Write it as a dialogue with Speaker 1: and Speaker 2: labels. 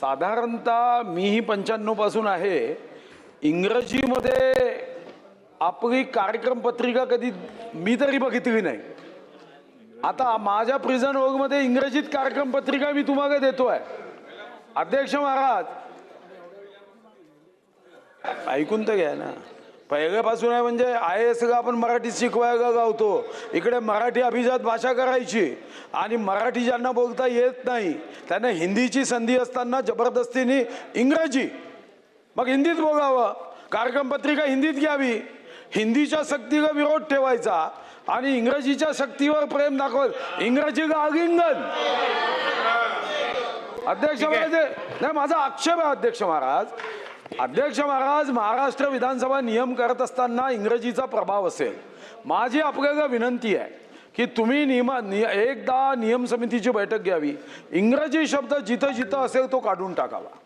Speaker 1: साधारणतः मीही पंच्याण्णवपासून आहे. इंग्रजीमध्ये आपली कार्यक्रम पत्रिका कधी मी तरी बघितली नाही. आता माझ्या प्रिझनमध्ये इंग्रजीत कार्यक्रम पत्रिका मी तुम्हाला देतो आहे अध्यक्ष महाराज. ऐकून तर घ्या ना. पहिल्यापासून आहे म्हणजे आय एस आपण मराठीत शिकवायला गावतो. इकडे मराठी अभिजात भाषा करायची. आणि मराठी ज्यांना बोलता येत नाही त्यांना हिंदीची संधी असताना जबरदस्तीने इंग्रजी. मग हिंदीत बोलावं. कार्यक्रम पत्रिका हिंदीत घ्यावी. हिंदीच्या सक्तीला विरोध ठेवायचा. आणि इंग्रजीच्या सक्तीवर प्रेम दाखवत. इंग्रजी आलिंगन अध्यक्ष महाराज नाही माझा आक्षेप आहे अध्यक्ष महाराज. अध्यक्ष महाराज महाराष्ट्र विधानसभा नियम करत असताना इंग्रजीचा प्रभाव असेल. माझी आपल्याला विनंती आहे की तुम्ही नियमा नि एकदा नियम समितीची बैठक घ्यावी. इंग्रजी शब्द जिथं जिथं असेल तो काढून टाकावा.